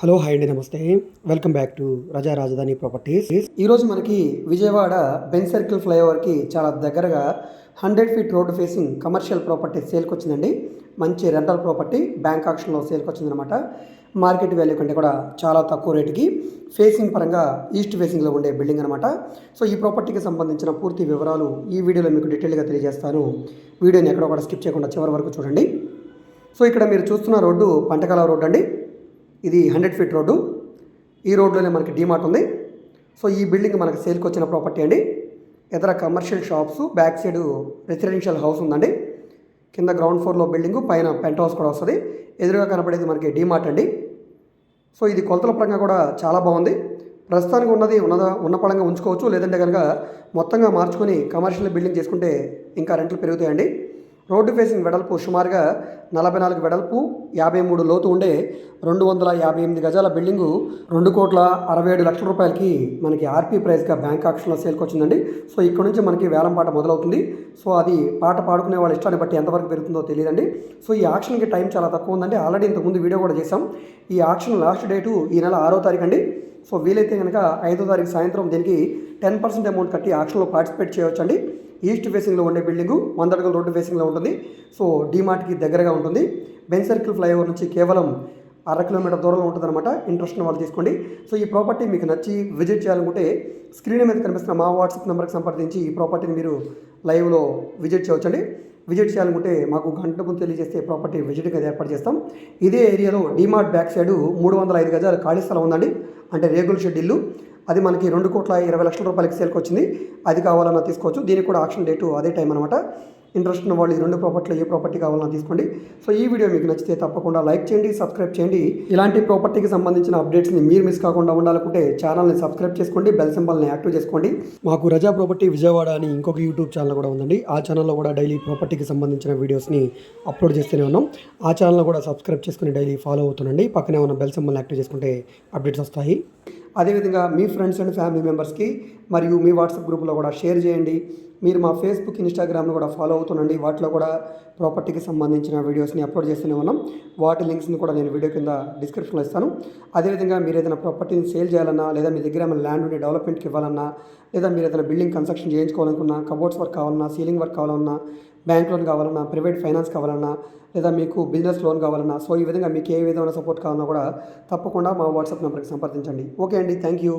Hello hi అండి నమస్తే. Welcome back to రజా రాజధాని ప్రాపర్టీస్. ఈరోజు మనకి విజయవాడ బెన్ సర్కిల్ ఫ్లైఓవర్కి చాలా దగ్గరగా hundred feet road facing commercial property సేల్కి వచ్చిందండి. మంచి రెంటల్ ప్రాపర్టీ బ్యాంక్ ఆక్షన్లో సేల్కి వచ్చిందనమాట మార్కెట్ వాల్యూ కంటే కూడా చాలా తక్కువ రేటుకి ఫేసింగ్ పరంగా ఈస్ట్ ఫేసింగ్లో ఉండే బిల్డింగ్ అనమాట సో ఈ ప్రాపర్టీకి సంబంధించిన పూర్తి వివరాలు ఈ వీడియోలో మీకు డీటెయిల్గా తెలియజేస్తాను. వీడియోని ఎక్కడ కూడా స్కిప్ చేయకుండా చివరి వరకు చూడండి. సో ఇక్కడ మీరు చూస్తున్న రోడ్డు పంటకాల రోడ్డు అండి. ఇది హండ్రెడ్ ఫీట్ రోడ్డు. ఈ రోడ్లోనే మనకి డీమార్ట్ ఉంది. సో ఈ బిల్డింగ్ మనకి సేల్కి వచ్చిన ప్రాపర్టీ అండి. ఇతర commercial shops back side residential house ఉందండి. కింద గ్రౌండ్ ఫ్లోర్లో బిల్డింగ్ పైన పెంట్ హౌస్ కూడా వస్తుంది. ఎదురుగా కనపడేది మనకి డీమార్ట్ అండి. సో ఇది కొలతల పరంగా కూడా చాలా బాగుంది. ప్రస్తుతానికి ఉన్నది ఉన్నద ఉన్న పరంగా ఉంచుకోవచ్చు. లేదంటే కనుక మొత్తంగా మార్చుకొని కమర్షియల్ బిల్డింగ్ చేసుకుంటే ఇంకా రెంట్లు పెరుగుతాయండి. రోడ్డు ఫేసింగ్ వెడల్పు సుమారుగా నలభై నాలుగు వెడల్పు యాభై మూడు లోతు ఉండే రెండు వందల యాభై ఎనిమిది గజాల బిల్డింగు రెండు కోట్ల అరవై ఏడు లక్షల రూపాయలకి మనకి ఆర్పీ ప్రైస్గా బ్యాంక్ ఆక్షన్లో సేల్కి వచ్చిందండి సో ఇక్కడ నుంచి మనకి వేలం పాట మొదలవుతుంది. సో అది పాట పాడుకునే వాళ్ళ ఇష్టాన్ని బట్టి ఎంతవరకు పెరుగుతుందో తెలియదండి. సో ఈ ఆక్షన్కి టైం చాలా తక్కువ ఉందండి. ఆల్రెడీ ఇంతకుముందు వీడియో కూడా చేశాం. ఈ ఆక్షన్ లాస్ట్ డేటు ఈ నెల ఆరో తారీఖు అండి. సో వీలైతే కనుక ఐదో తారీఖు సాయంత్రం దీనికి టెన్ పర్సెంట్ అమౌంట్ కట్టి ఆక్షన్లో పార్టిసిపేట్ చేయవచ్చండి ఈస్ట్ ఫేసింగ్లో ఉండే బిల్డింగు వంద అడుగుల రోడ్డు ఫేసింగ్లో ఉంటుంది. సో డీమార్ట్కి దగ్గరగా ఉంటుంది. బెన్ సర్కిల్ ఫ్లైఓవర్ నుంచి కేవలం అర కిలోమీటర్ దూరంలో ఉంటుందన్నమాట. ఇంట్రెస్ట్ వాళ్ళు తీసుకోండి. సో ఈ ప్రాపర్టీ మీకు నచ్చి విజిట్ చేయాలనుకుంటే స్క్రీన్ మీద కనిపిస్తున్న మా వాట్సాప్ నెంబర్కి సంప్రదించి ఈ ప్రాపర్టీని మీరు లైవ్లో విజిట్ చేయవచ్చండి విజిట్ చేయాలనుకుంటే మాకు గంట ముందు తెలియజేస్తే ప్రాపర్టీ విజిట్ గది ఏర్పాటు చేస్తాం. ఇదే ఏరియాలో డిమార్ట్ బ్యాక్ సైడ్ మూడు వందల ఐదు గజాలు ఖాళీ స్థలం ఉందండి. అంటే రేగుల షెడ్ ఇల్లు. అది మనకి రెండు కోట్ల ఇరవై లక్షల రూపాయలకి సేల్కి వచ్చింది. అది కావాలన్నా తీసుకోవచ్చు. దీనికి కూడా ఆక్షన్ డేటు అదే టైం అనమాట ఇంట్రెస్ట్ ఉన్న వాళ్ళు ఈ రెండు ప్రాపర్టీలో ఏ ప్రాపర్టీ కావాలన్నా తీసుకోండి. సో ఈ వీడియో మీకు నచ్చితే తప్పకుండా లైక్ చేయండి సబ్స్క్రైబ్ చేయండి. ఇలాంటి ప్రాపర్టీకి సంబంధించిన అప్డేట్స్ని మీరు మిస్ కాకుండా ఉండాలనుకుంటే ఛానల్ని సబ్స్క్రైబ్ చేసుకోండి బెల్ సింబల్ని యాక్టివ్ చేసుకోండి. మాకు రజా ప్రాపర్టీ విజయవాడ అని ఇంకొక యూట్యూబ్ ఛానల్ కూడా ఉందండి. ఆ ఛానల్లో కూడా డైలీ ప్రాపర్టీకి సంబంధించిన వీడియోస్ని అప్లోడ్ చేస్తూనే ఉన్నాం. ఆ ఛానల్ కూడా సబ్స్క్రైబ్ చేసుకుని డైలీ ఫాలో అవుతుండండి. పక్కనే ఉన్న బెల్ సింబల్ని యాక్టివ్ చేసుకుంటే అప్డేట్స్ వస్తాయి. అదేవిధంగా మీ ఫ్రెండ్స్ అండ్ ఫ్యామిలీ మెంబర్స్కి మరియు మీ వాట్సాప్ గ్రూప్లో కూడా షేర్ చేయండి. మీరు మా ఫేస్బుక్ ఇన్స్టాగ్రామ్ను కూడా ఫాలో అవుతుండండి. వాటిలో కూడా ప్రాపర్టీకి సంబంధించిన వీడియోస్ని అప్లోడ్ చేస్తూనే ఉన్నాం. వాటి లింక్స్ని కూడా నేను వీడియో కింద డిస్క్రిప్షన్లో ఇస్తాను. అదేవిధంగా మీరు ఏదైనా ప్రాపర్టీని సేల్ చేయాలన్నా లేదా మీ దగ్గర ఏమైనా ల్యాండ్ ఉండి డెవలప్మెంట్కి ఇవ్వాలన్నా లేదా మీరు ఏదైనా బిల్డింగ్ కన్స్ట్రక్షన్ చేయించుకోవాలనుకున్నా కబోర్డ్స్ వర్క్ కావాలన్నా సీలింగ్ వర్క్ కావాలన్నా బ్యాంక్ లోన్ కావాలన్నా ప్రైవేట్ ఫైనాన్స్ కావాలన్నా లేదా మీకు బిజినెస్ లోన్ కావాలన్నా సో ఈ విధంగా మీకు ఏ విధమైన సపోర్ట్ కావాలన్నా కూడా తప్పకుండా మా వాట్సాప్ నెంబర్కి సంప్రదించండి. ఓకే అండి థ్యాంక్ యూ